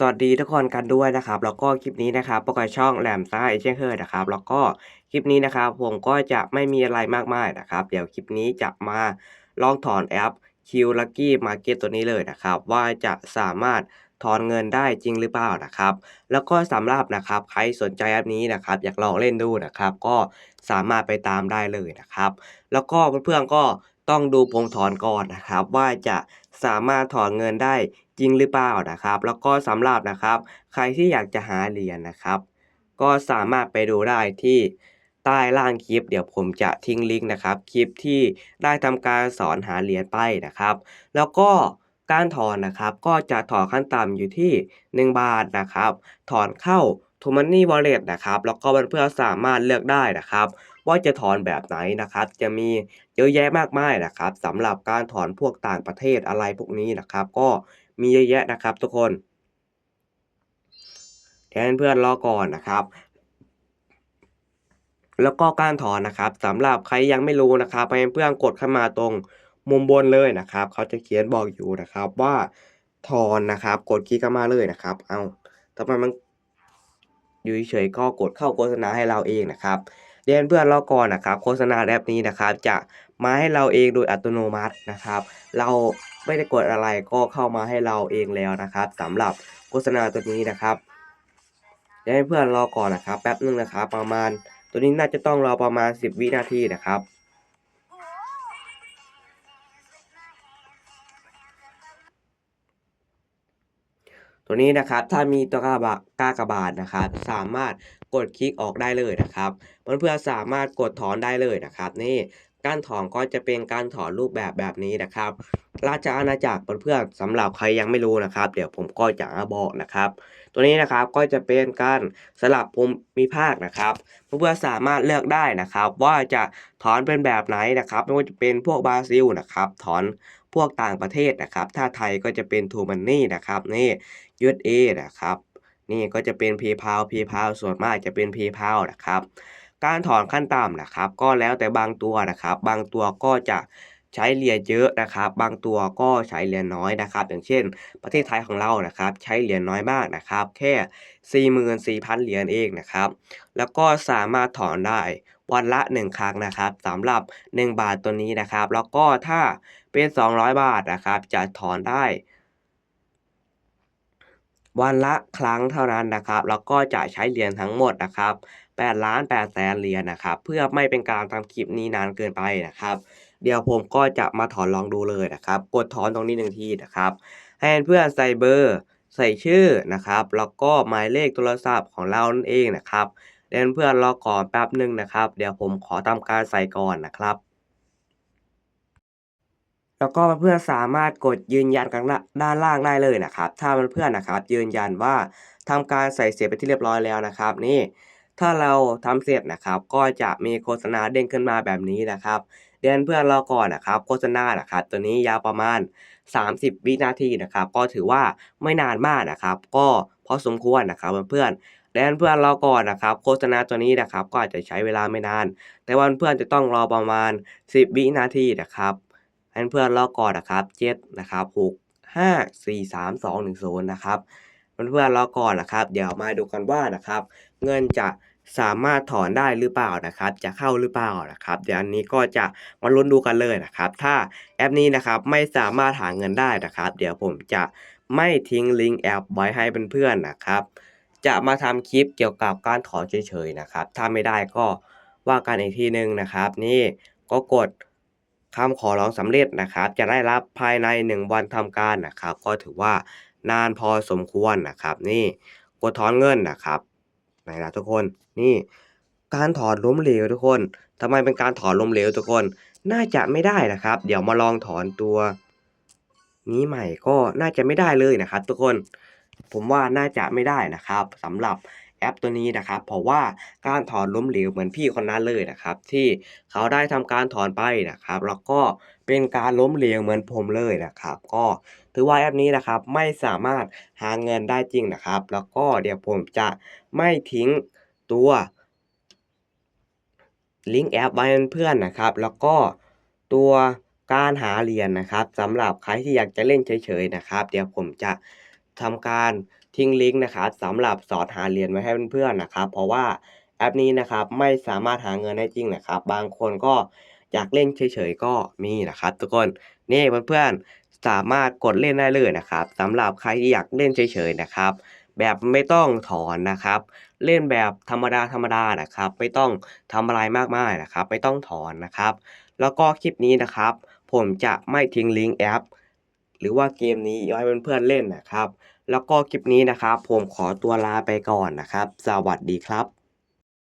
สวัสดีทุกคนกันด้วยนะครับแล้วก็คลิปนี้นะครับประกอบช่องแหลมซ่าเอเชียนเคยนะครับแล้วก็คลิปนี้นะครับผมก็จะไม่มีอะไรมากมายนะครับ เดี๋ยวคลิปนี้จะมาลองถอนแอป Q Lucky Market ตัวนี้เลยนะครับ ว่าจะสามารถถอนเงินได้จริงหรือเปล่านะครับ แล้วก็สำหรับนะครับใครสนใจแอปนี้นะครับ อยากลองเล่นดูนะครับ ก็สามารถไปตามได้เลยนะครับ แล้วก็เพื่อนๆก็ต้องดูผมถอนก่อนนะครับ ว่าจะสามารถถอนเงินได้ จริงหรือเปล่านะครับ แล้วก็สำหรับนะครับ ใครที่อยากจะหาเหรียญนะครับ ก็สามารถไปดูได้ที่ใต้ล่างคลิป เดี๋ยวผมจะทิ้งลิงก์นะครับ คลิปที่ได้ทำการสอนหาเหรียญไปนะครับ แล้วก็การถอนนะครับ ก็จะถอนขั้นต่ำอยู่ที่ 1 บาทนะครับ ถอนเข้า t o m o n e y Wallet นะครับ แล้วก็เพื่อนๆสามารถเลือกได้นะครับ ว่าจะถอนแบบไหนนะครับ จะมีเยอะแยะมากมายนะครับสำหรับการถอนพวกต่างประเทศอะไรพวกนี้นะครับ ก็ มีเยอะแยะนะครับ ทุกคนเดี๋ยวเพื่อนรอก่อนนะครับ แล้วก็การถอนนะครับสำหรับใครยังไม่รู้นะครับให้เพื่อนกดเข้ามาตรงมุมบนเลยนะครับ เขาจะเขียนบอกอยู่นะครับว่าถอนนะครับ กดคลิกเข้ามาเลยนะครับ เอาทำไมมันอยู่เฉยๆก็กดเข้าโฆษณาให้เราเองนะครับเรียนเพื่อนเราก่อนนะครับ โฆษณาแอปนี้นะครับ จะมาให้เราเองโดยอัตโนมัตินะครับ เรา ไม่ได้กดอะไรก็เข้ามาให้เราเองแล้วนะครับสำหรับโฆษณาตัวนี้นะครับเดี๋ยวให้เพื่อนรอก่อนนะครับ แป๊บนึงนะครับ ประมาณตัวนี้น่าจะต้องรอประมาณ 10 วินาทีนะครับตัวนี้นะครับถ้ามีตัวกากบาทกากบาทนะครับ สามารถกดคลิกออกได้เลยนะครับเพื่อนๆสามารถกดถอนได้เลยนะครับ นี่การถอนก็จะเป็นการถอนรูปแบบแบบนี้นะครับ ราชอาณาจักรเพื่อนๆสำหรับใครยังไม่รู้นะครับ เดี๋ยวผมก็จะบอกนะครับ ตัวนี้นะครับก็จะเป็นการสลับภูมิภาคนะครับเพื่อนๆสามารถเลือกได้นะครับ ว่าจะถอนเป็นแบบไหนนะครับ ไม่ว่าจะเป็นพวกบราซิลนะครับ ถอนพวกต่างประเทศนะครับ ถ้าไทยก็จะเป็นทูมันนี่นะครับนี่ USA นะครับ นี่ก็จะเป็น PayPal PayPal ส่วนมากจะเป็น PayPal นะครับ การถอนขั้นต่ำนะครับ ก็แล้วแต่บางตัวนะครับ บางตัวก็จะ ใช้เหรียญเยอะนะครับ บางตัวก็ใช้เหรียญน้อยนะครับ อย่างเช่น ประเทศไทยของเรานะครับ ใช้เหรียญน้อยมากนะครับ แค่ 44,000 เหรียญเองนะครับ แล้วก็สามารถถอนได้วันละ 1 ครั้งนะครับสำหรับ 1 บาทตัวนี้นะครับ แล้วก็ถ้าเป็น 200 บาทนะครับ จะถอนได้วันละครั้งเท่านั้นนะครับ แล้วก็จะใช้เหรียญทั้งหมดนะครับ8ล้าน8แสนเหรียญนะครับ เพื่อไม่เป็นการทำคลิปนี้นานเกินไปนะครับ เดี๋ยวผมก็จะมาถอนลองดูเลยนะครับ กดถอนตรงนี้หนึ่งทีนะครับ ให้เพื่อนใส่เบอร์ใส่ชื่อนะครับ แล้วก็หมายเลขโทรศัพท์ของเรานั่นเองนะครับเดี๋ยวเพื่อนรอก่อนแป๊บหนึ่งนะครับ เดี๋ยวผมขอทำการใส่ก่อนนะครับ แล้วก็เพื่อนสามารถกดยืนยันกันด้านล่างได้เลยนะครับ ถ้าเพื่อนนะครับ ยืนยันว่าทำการใส่เสียบไปที่เรียบร้อยแล้วนะครับ นี่ถ้าเราทำเสร็จนะครับ ก็จะมีโฆษณาเด้งขึ้นมาแบบนี้นะครับ เดือนเพื่อนเราก่อนนะครับโฆษณานะครับตัวนี้ยาวประมาณ 30 วินาทีนะครับ ก็ถือว่าไม่นานมากนะครับ ก็พอสมควรนะครับเพื่อนเดือนเพื่อนเราก่อนนะครับ โฆษณาตัวนี้นะครับ ก็อาจจะใช้เวลาไม่นาน แต่วันเพื่อนจะต้องรอประมาณ 10 วินาทีนะครับให้เพื่อนรอก่อนนะครับ7นะครับ6 5 4 3 2 1 0นะครับ เพื่อนๆรอก่อนนะครับ เดี๋ยวมาดูกันว่านะครับ เงินจะสามารถถอนได้หรือเปล่านะครับ จะเข้าหรือเปล่านะครับ เดี๋ยวอันนี้ก็จะมาลุ้นดูกันเลยนะครับ ถ้าแอปนี้นะครับไม่สามารถหาเงินได้นะครับ เดี๋ยวผมจะไม่ทิ้งลิงก์แอปไว้ให้เพื่อนๆนะครับ จะมาทำคลิปเกี่ยวกับการถอนเฉยๆนะครับ ถ้าไม่ได้ก็ว่ากันอีกทีหนึ่งนะครับ นี่ก็กดคำขอร้องสำเร็จนะครับ จะได้รับภายใน 1 วันทำการนะครับ ก็ถือว่า นานพอสมควรนะครับ นี่กดถอนเงินนะครับไหนล่ะทุกคนนี่ การถอนล้มเหลวทุกคนทำไมเป็นการถอนล้มเหลวทุกคน น่าจะไม่ได้นะครับ เดี๋ยวมาลองถอนตัว นี้ใหม่ก็น่าจะไม่ได้เลยนะครับ ทุกคน ผมว่าน่าจะไม่ได้นะครับสำหรับ แอปตัวนี้นะครับ เพราะว่าการถอนล้มเหลวเหมือนพี่คนนั้นเลยนะครับ ที่เขาได้ทำการถอนไปนะครับ แล้วก็เป็นการล้มเหลวเหมือนผมเลยนะครับ ก็ถือว่าแอปนี้นะครับไม่สามารถหาเงินได้จริงนะครับ แล้วก็เดี๋ยวผมจะไม่ทิ้งตัวลิงก์แอปไว้เพื่อนนะครับ แล้วก็ตัวการหาเหรียญนะครับสำหรับใครที่อยากจะเล่นเฉยๆนะครับ เดี๋ยวผมจะทำการทิ้งลิงก์นะครับสำหรับสอนหาเหรียญไว้ให้เพื่อนๆนะครับ เพราะว่าแอปนี้นะครับไม่สามารถหาเงินได้จริงนะครับ บางคนก็อยากเล่นเฉยๆก็มีนะครับ ทุกคนนี่เพื่อนๆสามารถกดเล่นได้เลยนะครับสำหรับใครที่อยากเล่นเฉยๆนะครับ แบบไม่ต้องถอนนะครับ เล่นแบบธรรมดาธรรมดานะครับ ไม่ต้องทำอะไรมากมายนะครับ ไม่ต้องถอนนะครับ แล้วก็คลิปนี้นะครับ ผมจะไม่ทิ้งลิงก์แอป หรือว่าเกมนี้ไว้ให้เพื่อนๆเล่นนะครับ แล้วก็คลิปนี้นะครับ ผมขอตัวลาไปก่อนนะครับ สวัสดีครับ